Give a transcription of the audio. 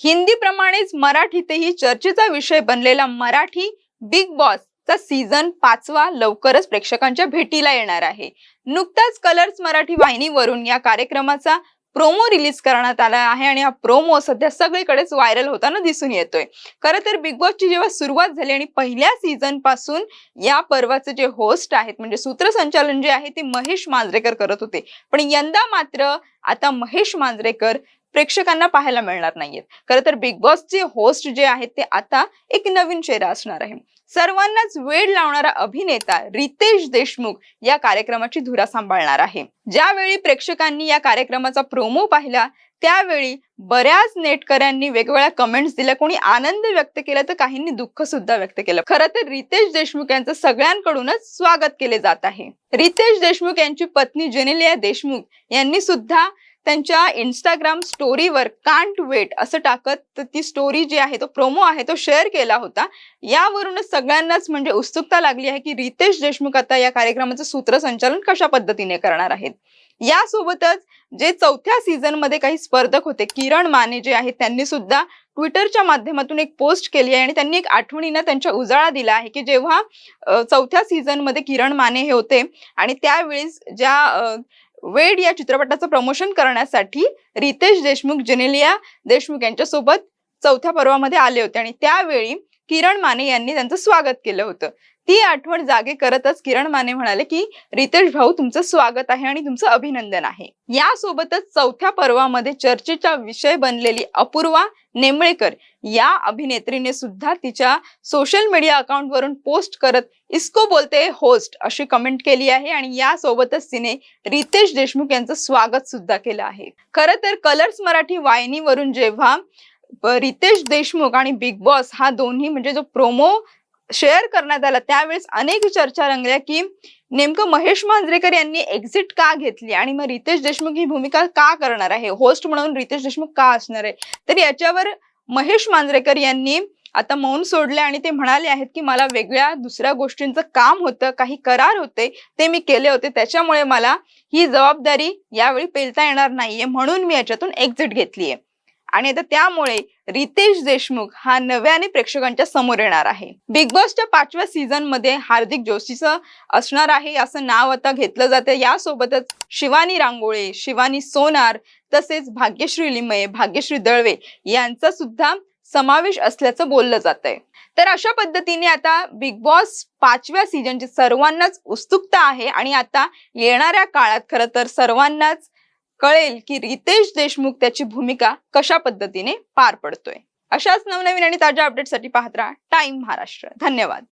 हिंदीप्रमाणेच मराठीतही चर्चेचा विषय बनलेला मराठी बिग बॉस चा सीझन पाचवा लवकरच प्रेक्षकांच्या भेटीला येणार आहे. नुकताच कलर्स मराठी वाहिनीवरून या कार्यक्रमाचा प्रोमो रिलीज करण्यात आला आहे आणि हा प्रोमो सध्या सगळीकडेच व्हायरल होताना दिसून येतोय. खरं तर बिग बॉसची जेव्हा सुरुवात झाली आणि पहिल्या सीझनपासून या पर्वाचे जे होस्ट आहेत म्हणजे सूत्रसंचालन जे आहे ते महेश मांजरेकर करत होते. पण यंदा मात्र आता महेश मांजरेकर प्रेक्षकांना पाहायला मिळणार नाहीयेत. खरं तर बिग बॉसचे होस्ट जे आहेत ते आता एक नवीन चेहरा असणार आहे. सर्वांनाच वेळ लावणारा अभिनेता रितेश देशमुख या कार्यक्रमाची धुरा सांभाळणार आहे. ज्यावेळी प्रेक्षकांनी या कार्यक्रमाचा प्रोमो पाहिला त्यावेळी बऱ्याच नेटकऱ्यांनी वेगवेगळ्या कमेंट्स दिल्या. कोणी आनंद व्यक्त केला तर काहींनी दुःख सुद्धा व्यक्त केलं. खरं तर रितेश देशमुख यांचं सगळ्यांकडूनच स्वागत केले जात आहे. रितेश देशमुख यांची पत्नी जेनेलिया देशमुख यांनी सुद्धा त्यांच्या इंस्टाग्राम स्टोरीवर कांट वेट असं टाकत ती स्टोरी जी आहे तो प्रोमो आहे तो शेअर केला होता. यावरूनच सगळ्यांनाच म्हणजे उत्सुकता लागली आहे की रितेश देशमुख आता या कार्यक्रमाचं सूत्रसंचालन कशा पद्धतीने करणार आहेत. यासोबतच जे चौथ्या सीझनमध्ये काही स्पर्धक होते किरण माने जे आहेत त्यांनी सुद्धा ट्विटरच्या माध्यमातून एक पोस्ट केली आहे आणि त्यांनी एक आठवणीनं त्यांच्या उजाळा दिला आहे की जेव्हा चौथ्या सीझनमध्ये किरण माने हे होते आणि त्यावेळेस ज्या वेड या चित्रपटाचं प्रमोशन करण्यासाठी रितेश देशमुख जेनेलिया देशमुख यांच्यासोबत चौथ्या पर्वामध्ये आले होते. आणि त्यावेळी किरण माने यांनी त्यांचं स्वागत केलं होतं. ती आठवण जागे करतच किरण माने म्हणाले की रितेश भाऊ तुमचं स्वागत आहे आणि तुमचं अभिनंदन आहे. यासोबतच चौथ्या पर्वामध्ये चर्चेचा विषय बनलेली अपूर्वा नेमळेकर या अभिनेत्रीने सुद्धा तिच्या सोशल मीडिया अकाउंटवरून पोस्ट करत इस्को बोलते होस्ट अशी कमेंट केली आहे आणि यासोबतच तिने रितेश देशमुख यांचं स्वागत सुद्धा केलं आहे. खरं तर कलर्स मराठी वाहिनीवरून जेव्हा रितेश देशमुख आणि बिग बॉस हा दोन्ही म्हणजे जो प्रोमो शेअर करण्यात आला. त्यावेळेस अनेक चर्चा रंगल्या की नेमकं महेश मांजरेकर यांनी एक्झिट का घेतली आणि मग रितेश देशमुख ही भूमिका का करणार आहे? होस्ट म्हणून रितेश देशमुख का असणार आहे? तर याच्यावर महेश मांजरेकर यांनी आता मौन सोडले आणि ते म्हणाले आहेत की मला वेगळ्या दुसऱ्या गोष्टींचं काम होतं काही करार होते ते मी केले होते. त्याच्यामुळे मला ही जबाबदारी यावेळी पेलता येणार नाहीये. म्हणून मी याच्यातून एक्झिट घेतलीये. आणि आता त्यामुळे रितेश देशमुख हा नव्याने प्रेक्षकांच्या समोर येणार आहे. बिग बॉसच्या पाचव्या सीझनमध्ये हार्दिक जोशीचं असणार आहे असं नाव आता घेतलं जातं यासोबतच शिवानी रांगोळे शिवानी सोनार तसेच भाग्यश्री लिमये भाग्यश्री दळवे यांचा सुद्धा समावेश असल्याचं बोललं जात आहे तर अशा पद्धतीने आता बिग बॉस पाचव्या सीझनची सर्वांनाच उत्सुकता आहे आणि आता येणाऱ्या काळात खरं तर सर्वांनाच कळेल की रितेश देशमुख त्याची भूमिका कशा पद्धतीने पार पडतोय. अशाच नवनवीन आणि ताज्या अपडेटसाठी पाहत राहा टाइम महाराष्ट्र धन्यवाद.